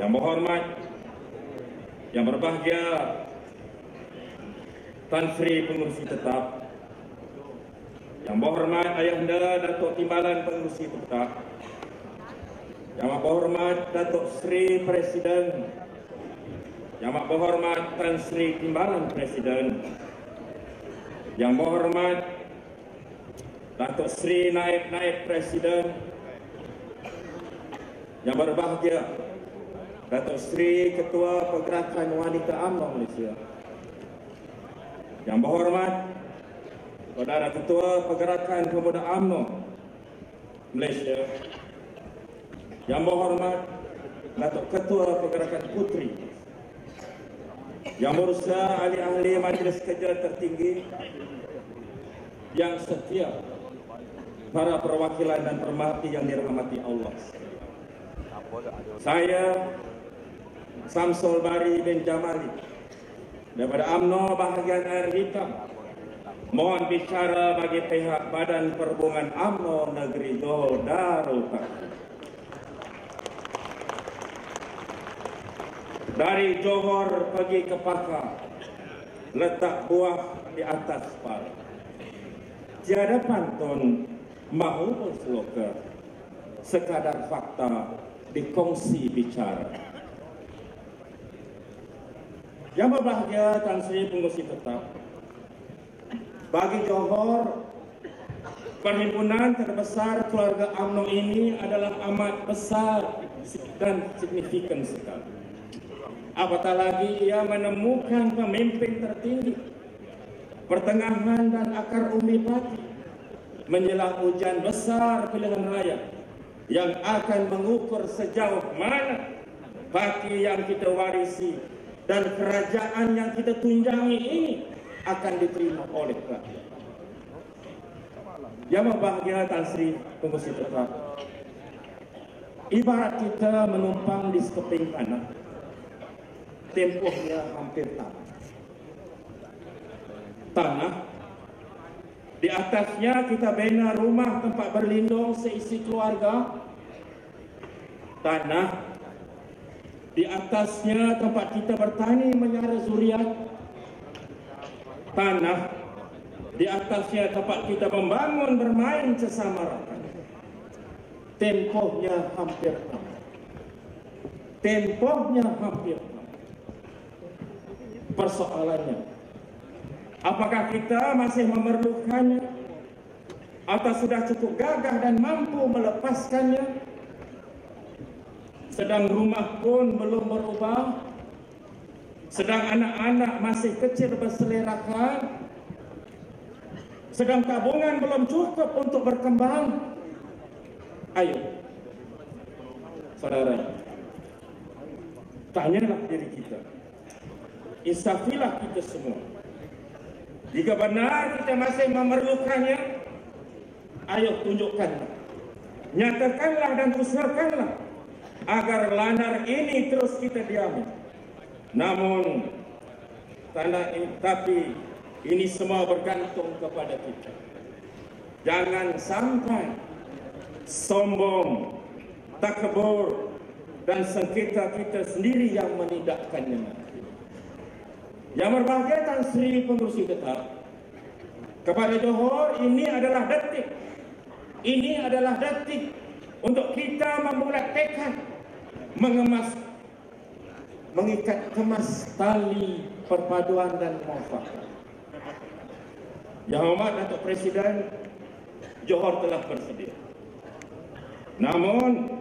Yang berhormat, yang berbahagia, Tan Sri Pengurusi Tetap, Yang berhormat Ayahanda Datuk Timbalan Pengurusi Tetap, Yang berhormat Datuk Sri Presiden, Yang berhormat Tan Sri Timbalan Presiden, Yang berhormat Datuk Sri Naib-Naib Presiden, Yang berbahagia Datuk Sri Ketua Pergerakan Wanita UMNO Malaysia. Yang berhormat Saudara Ketua Pergerakan Pemuda UMNO Malaysia. Yang berhormat Datuk Ketua Pergerakan Putri. Yang berusaha ahli-ahli Majlis Kerja Tertinggi yang setia para perwakilan dan permati yang dirahmati Allah. Saya Samsul Bari bin Jamali daripada AMNO bahagian air hitam mohon bicara bagi pihak Badan Perhubungan AMNO Negeri Johor Darul. Dari Johor pergi ke Pakar letak buah di atas par. Tiada pantun mahu berseloka sekadar fakta dikongsi bicara. Yang berbahagia Tan Sri Pengurusi Tetap Bagi Johor Perhimpunan terbesar keluarga UMNO ini adalah amat besar dan signifikan sekali. Apatah lagi ia menemukan pemimpin tertinggi, pertengahan dan akar umbi pati menjelang ujian besar pilihan raya yang akan mengukur sejauh mana pati yang kita warisi dan kerajaan yang kita tunjangi ini akan diterima oleh rakyat. Yang berbahagia Tan Sri Pengurusi Tetap. Ibarat kita menumpang di sekeping tanah. Tempohnya hampir tanah. Tanah. Di atasnya kita bina rumah tempat berlindung seisi keluarga. Tanah di atasnya tempat kita bertani menyara zuriat tanah. Di atasnya tempat kita membangun bermain sesama rakan tempohnya hampir tempohnya hampir persoalannya apakah kita masih memerlukannya? Atau sudah cukup gagah dan mampu melepaskannya sedang rumah pun belum berubah. Sedang anak-anak masih kecil berselerakan. Sedang tabungan belum cukup untuk berkembang. Ayo. Saudara tanyalah diri kita. Insafilah kita semua. Jika benar kita masih memerlukannya ayo tunjukkanlah. Nyatakanlah dan usahakanlah agar landar ini terus kita diami. Namun, tanda ini, tapi ini semua bergantung kepada kita. Jangan sampai sombong, takbur dan sengketa kita sendiri yang menidakkannya. Yang berbahagia Tan Sri Pengurusi Tetap kepada Johor ini adalah detik. Ini adalah detik untuk kita membuat tekad mengemas mengikat kemas tali perpaduan dan muafakat. Yang hormat Datuk Presiden Johor telah bersedia. Namun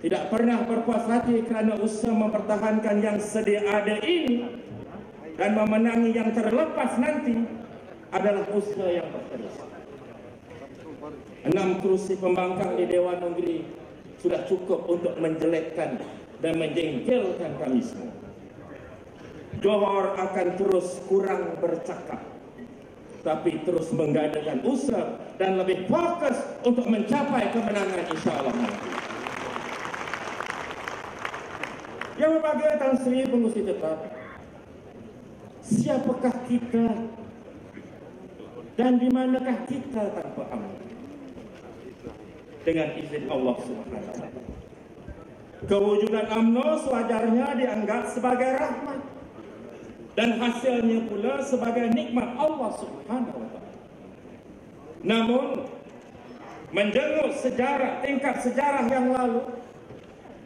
tidak pernah berpuas hati kerana usaha mempertahankan yang sedia ada ini dan memenangi yang terlepas nanti adalah usaha yang berterus. Enam kursi pembangkang di Dewan Negeri sudah cukup untuk menjelekkan dan menjengkelkan kami semua. Johor akan terus kurang bercakap tapi terus mengadakan usaha dan lebih fokus untuk mencapai kemenangan insyaAllah nanti. Yang berbagai Tan Sri Pengusi tetap, siapakah kita dan di manakah kita tanpa amal? Dengan izin Allah Subhanahu wa. Kewujudan UMNO sewajarnya dianggap sebagai rahmat dan hasilnya pula sebagai nikmat Allah Subhanahu wa. Namun menjenguk sejarah tingkat sejarah yang lalu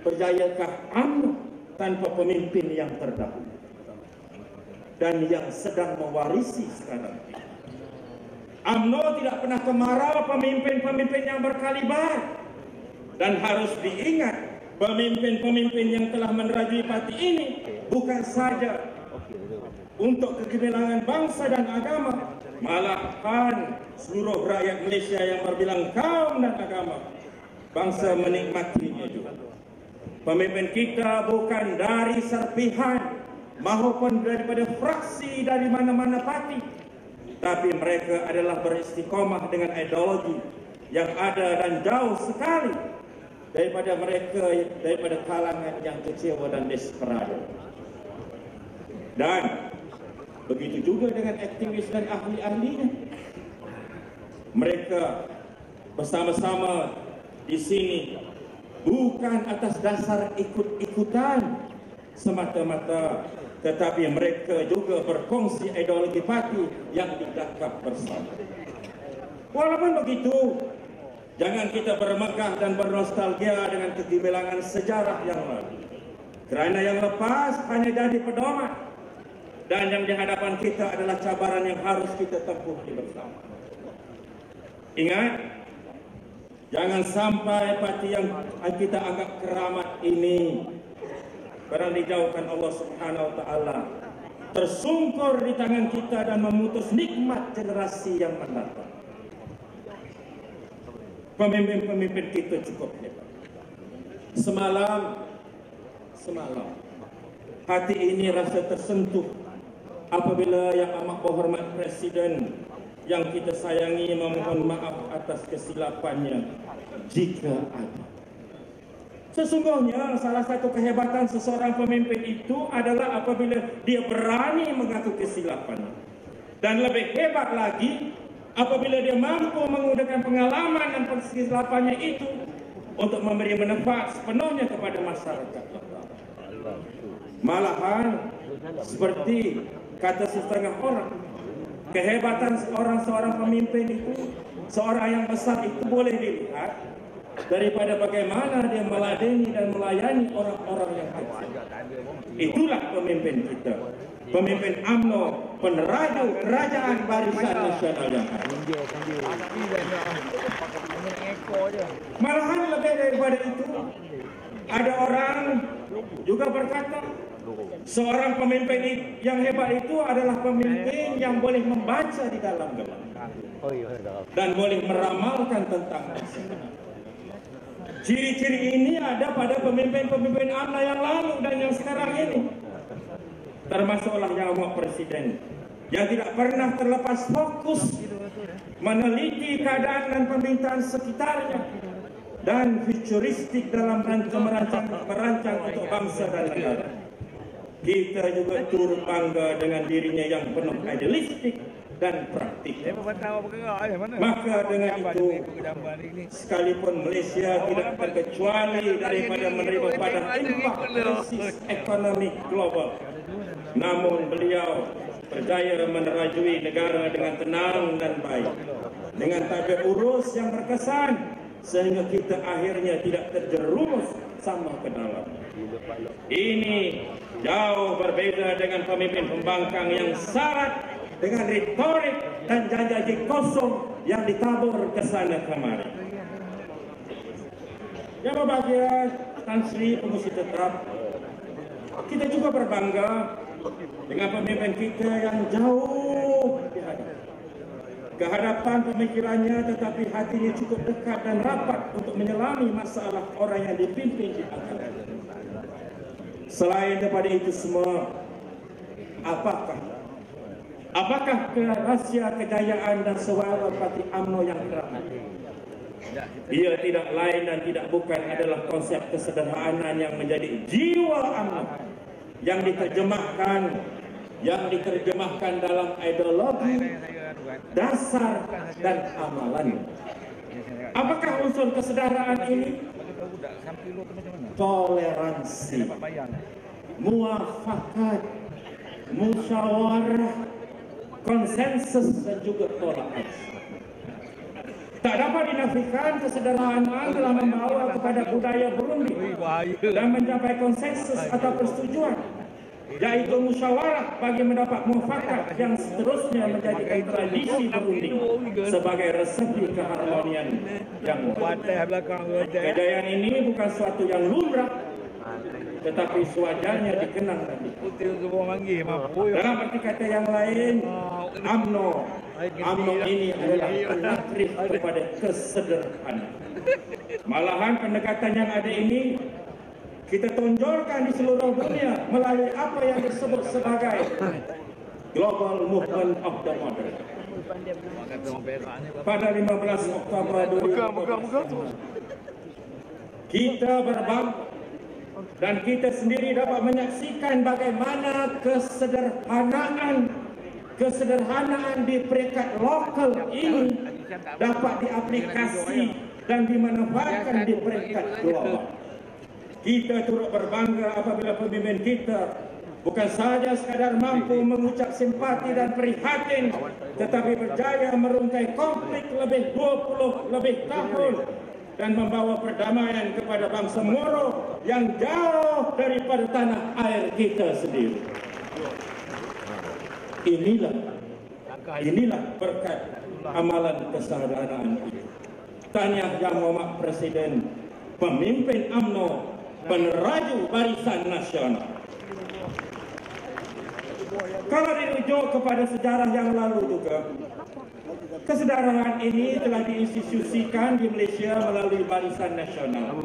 berjayakah UMNO tanpa pemimpin yang terdahulu dan yang sedang mewarisi sekarang ini. UMNO tidak pernah kemarau pemimpin-pemimpin yang berkalibar. Dan harus diingat pemimpin-pemimpin yang telah menerajui parti ini bukan saja untuk kegemilangan bangsa dan agama malahan seluruh rakyat Malaysia yang berbilang kaum dan agama. Bangsa menikmatinya juga. Pemimpin kita bukan dari serpihan maupun daripada fraksi dari mana-mana parti tapi mereka adalah beristiqomah dengan ideologi yang ada dan jauh sekali daripada mereka daripada kalangan yang kecewa dan desperado. Dan begitu juga dengan aktivis dan ahli-ahlinya. Mereka bersama-sama di sini bukan atas dasar ikut-ikutan semata-mata tetapi mereka juga berkongsi ideologi parti yang didakap bersama. Walaupun begitu, Jangan kita bermegah dan bernostalgia dengan kegemilangan sejarah yang lalu. Kerana yang lepas hanya jadi pedoman. Dan yang di hadapan kita adalah cabaran yang harus kita tempuh bersama. Ingat, jangan sampai parti yang kita anggap keramat ini barang dijauhkan Allah Subhanahu wa taala tersungkur di tangan kita dan memutus nikmat generasi yang mendatang pemimpin-pemimpin kita cukup hebat. Semalam, semalam, hati ini rasa tersentuh apabila yang amat berhormat Presiden yang kita sayangi memohon maaf atas kesilapannya jika ada. Sesungguhnya salah satu kehebatan seseorang pemimpin itu adalah apabila dia berani mengaku kesilapannya. Dan lebih hebat lagi apabila dia mampu menggunakan pengalaman dan kesilapannya itu untuk memberi manfaat sepenuhnya kepada masyarakat. Malahan seperti kata setengah orang, kehebatan seorang seorang pemimpin itu, seorang yang besar itu boleh dilihat daripada bagaimana dia meladeni dan melayani orang-orang yang kecil. Itulah pemimpin kita pemimpin AMNO peneraju kerajaan barisan nasional yang. Malahan lebih daripada itu, ada orang juga berkata, seorang pemimpin yang hebat itu adalah pemimpin yang boleh membaca di dalam gelap. Dan boleh meramalkan tentang Ciri-ciri ini ada pada pemimpin-pemimpin AMNO yang lalu dan yang sekarang ini. Termasuklah yang amat presiden. Yang tidak pernah terlepas fokus meneliti keadaan dan pemerintahan sekitarnya dan futuristik dalam merancang, merancang untuk bangsa dan negara. Kita juga turut bangga dengan dirinya yang penuh idealistik dan praktik. Maka dengan itu, sekalipun Malaysia tidak terkecuali daripada menerima pada impak krisis ekonomi global, Namun beliau berjaya menerajui negara dengan tenang dan baik. Dengan tabir urus yang berkesan sehingga kita akhirnya tidak terjerumus sama ke dalam. Ini jauh berbeza dengan pemimpin pembangkang yang syarat dengan retorik dan janji-janji kosong yang ditabur ke sana kemari. Yang berbahagia Tan Sri Pengusi Tetap, kita juga berbangga dengan pemimpin kita yang jauh ke hadapan pemikirannya tetapi hatinya cukup dekat dan rapat untuk menyelami masalah orang yang dipimpin di antara Selain daripada itu semua, apakah apakah rahsia kejayaan dan sewara parti UMNO yang teramat? Ia tidak lain dan tidak bukan adalah konsep kesederhanaan yang menjadi jiwa UMNO yang diterjemahkan yang diterjemahkan dalam ideologi dasar dan amalan. Apakah unsur kesedaraan ini? Toleransi, muafakat, musyawarah, konsensus dan juga toleransi. Tak dapat dinafikan kesederhanaan telah membawa kepada budaya Burundi dan mencapai konsensus atau persetujuan yaitu musyawarah bagi mendapat muafakat yang seterusnya menjadikan tradisi Burundi sebagai resepi keharmonian yang aja. Kejayaan ini bukan suatu yang lumrah tetapi sewajarnya dikenang mampu. Dalam arti kata yang lain, AMNO, AMNO ini adalah penakrif kepada kesederhanaan. Malahan pendekatan yang ada ini kita tonjolkan di seluruh dunia melalui apa yang disebut sebagai Global Movement of the Modern. Pada 15 Oktober 2020, kita berbangga dan kita sendiri dapat menyaksikan bagaimana kesederhanaan kesederhanaan di peringkat lokal ini dapat diaplikasi dan dimanfaatkan di peringkat global. Kita turut berbangga apabila pemimpin kita bukan sahaja sekadar mampu mengucap simpati dan prihatin tetapi berjaya merungkai konflik lebih 20 lebih tahun dan membawa perdamaian kepada bangsa Moro yang jauh daripada tanah air kita sendiri. Inilah inilah berkat amalan kesederhanaan itu. Tanya Yang Muhammad Presiden, pemimpin AMNO, peneraju barisan nasional. Kalau dirujuk kepada sejarah yang lalu juga, kesederhanaan ini telah diinstitusikan di Malaysia melalui barisan nasional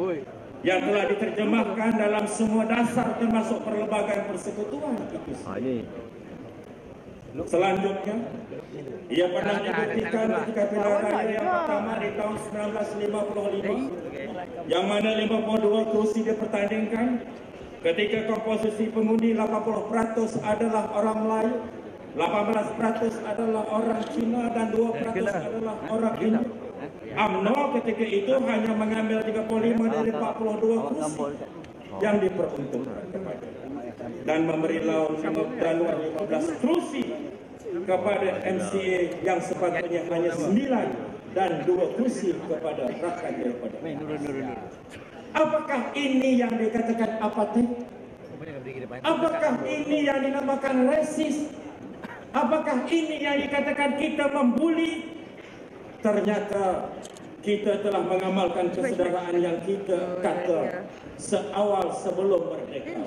yang telah diterjemahkan dalam semua dasar termasuk perlembagaan persekutuan itu. sendiri. Selanjutnya, ia pernah dibuktikan ketika pilihan raya yang pertama di tahun 1955 yang mana 52 kursi dipertandingkan ketika komposisi pengundi 80% adalah orang Melayu 18% adalah orang Cina dan 2% adalah orang Hindu. UMNO ketika itu hanya mengambil 35 dari 42 kursi yang diperuntukkan kepada dan memberi laun Januari 15 kursi kepada MCA yang sepatutnya hanya 9 dan 2 kursi kepada rakyat daripada Apakah ini yang dikatakan apatit? Apakah ini yang dinamakan resis? Apakah ini yang dikatakan kita membuli? Ternyata kita telah mengamalkan kesederhanaan yang kita kata seawal sebelum merdeka.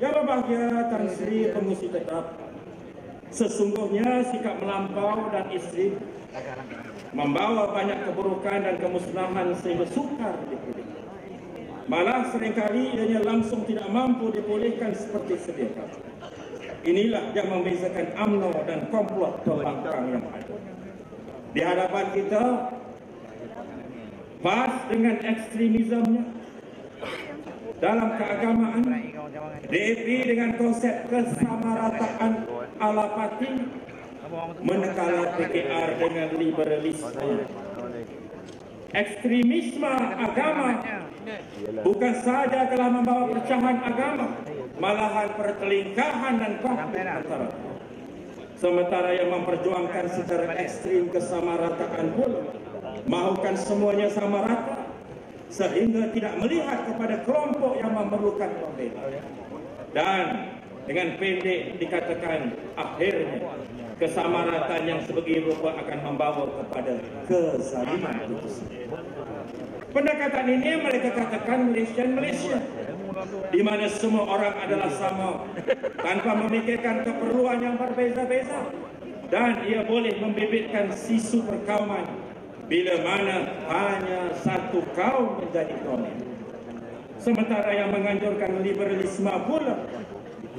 Yang berbahagia Tan Sri Pengusi Tetap, sesungguhnya sikap melampau dan istri membawa banyak keburukan dan kemusnahan sehingga sukar dipulihkan. Malah seringkali ianya langsung tidak mampu dipulihkan seperti sedia kala. Inilah yang membezakan UMNO dan komplot pembangkang yang ada. Di hadapan kita, pas dengan ekstremismenya, dalam keagamaan, DAP dengan konsep kesamarataan ala pati menekala PKR dengan liberalisme. Ekstremisme agama bukan sahaja telah membawa perpecahan agama, malahan pertelingkahan dan konflik antara. Sementara yang memperjuangkan secara ekstrim kesamarataan pula, mahukan semuanya sama rata, sehingga tidak melihat kepada kelompok yang memerlukan pembela. Dan dengan pendek dikatakan akhirnya kesamaratan yang sebegini rupa akan membawa kepada kezaliman itu sendiri. Pendekatan ini mereka katakan Malaysia Malaysia di mana semua orang adalah sama tanpa memikirkan keperluan yang berbeza-beza dan ia boleh membibitkan sisu perkauman bila mana hanya satu kaum menjadi dominan. Sementara yang menganjurkan liberalisme pula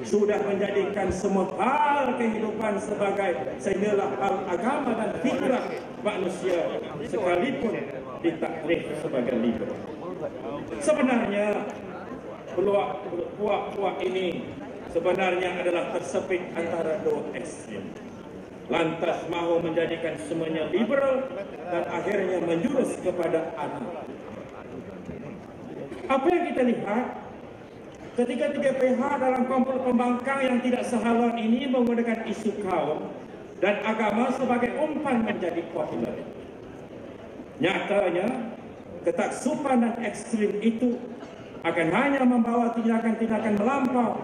sudah menjadikan semua hal kehidupan sebagai sehinggalah hal agama dan fitrah manusia sekalipun ditaklif sebagai liberal. Sebenarnya puak-puak ini sebenarnya adalah tersepit antara dua ekstrem. Lantas mahu menjadikan semuanya liberal dan akhirnya menjurus kepada anak. Apa yang kita lihat ketika tiga pihak dalam kompol pembangkang yang tidak sehaluan ini menggunakan isu kaum dan agama sebagai umpan menjadi popular. Nyatanya, ketaksupan dan ekstrim itu akan hanya membawa tindakan-tindakan melampau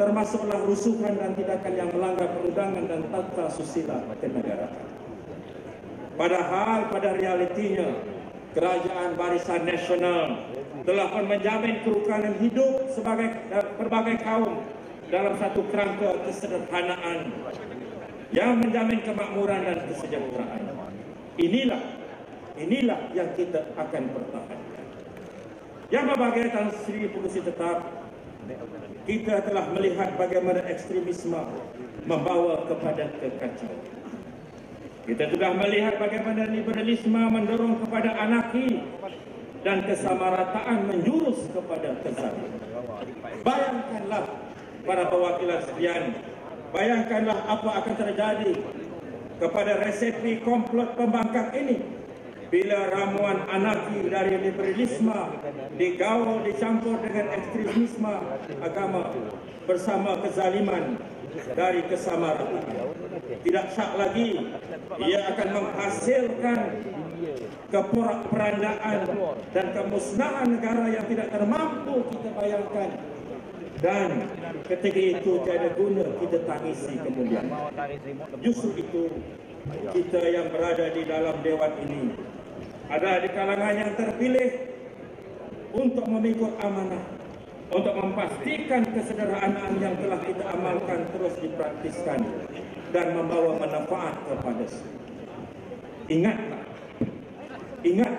termasuklah rusuhan dan tindakan yang melanggar perundangan dan tata susila kenegaraan. Padahal pada realitinya, kerajaan barisan nasional telah pun menjamin kerukunan hidup sebagai berbagai kaum dalam satu kerangka kesederhanaan yang menjamin kemakmuran dan kesejahteraan. Inilah inilah yang kita akan pertahankan. Yang berbagai Tan Sri Pengusi tetap kita telah melihat bagaimana ekstremisme membawa kepada kekacauan. Kita sudah melihat bagaimana liberalisme mendorong kepada anarki dan kesamarataan menjurus kepada kezaliman. Bayangkanlah para perwakilan sekalian, bayangkanlah apa akan terjadi kepada resepi komplot pembangkang ini bila ramuan anarki dari liberalisme digaul dicampur dengan ekstremisme agama bersama kezaliman dari kesamaratan. Tidak syak lagi ia akan menghasilkan keporak-perandaan dan kemusnahan negara yang tidak termampu kita bayangkan. Dan ketika itu tiada guna kita tangisi kemudian. Justru itu kita yang berada di dalam dewan ini ada di kalangan yang terpilih untuk memikut amanah untuk memastikan kesederhanaan yang telah kita amalkan terus dipraktiskan dan membawa manfaat kepada semua. Ingatlah, ingat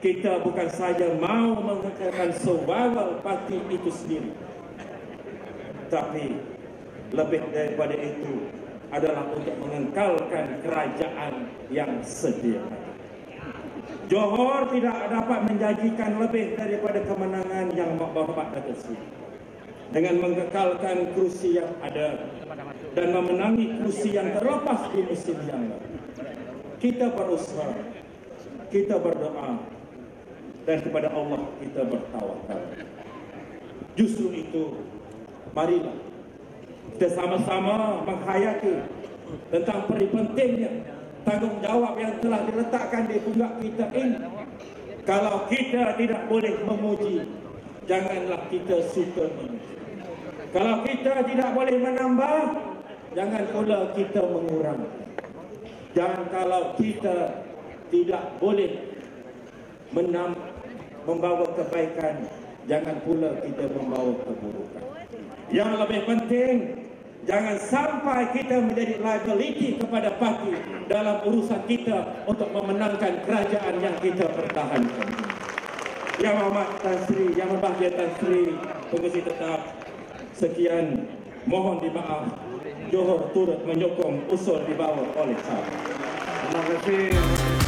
kita bukan saja mau mengekalkan survival parti itu sendiri, tapi lebih daripada itu adalah untuk mengekalkan kerajaan yang sedia. Johor tidak dapat menjanjikan lebih daripada kemenangan yang Bapak Datuk Seri. Dengan mengekalkan kursi yang ada dan memenangi kursi yang terlepas di musim yang lalu. Kita berusaha, kita berdoa dan kepada Allah kita bertawakal. Justru itu, marilah kita sama-sama menghayati tentang peri pentingnya tanggungjawab yang telah diletakkan di pundak kita ini. Kalau kita tidak boleh memuji, janganlah kita suka memuji. Kalau kita tidak boleh menambah, jangan pula kita mengurang. Dan kalau kita tidak boleh menam, membawa kebaikan, jangan pula kita membawa keburukan. Yang lebih penting, Jangan sampai kita menjadi liability kepada parti dalam urusan kita untuk memenangkan kerajaan yang kita pertahankan. Yang Muhammad Tan Sri, Yang Berbahagia Tan Sri, Pengusi Tetap, sekian mohon dimaaf Johor turut menyokong usul dibawa oleh saya. Terima kasih.